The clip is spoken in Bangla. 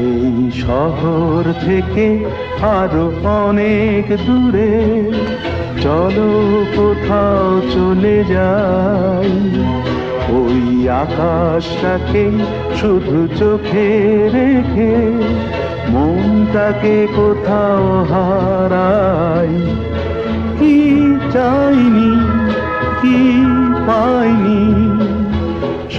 এই শহর থেকে আরও অনেক দূরে। চলো কোথাও চলে যাই। ওই আকাশটাকে শুধু চোখে রেখে, মনটাকে কোথাও হারাই। কি চাইনি, কি পাইনি?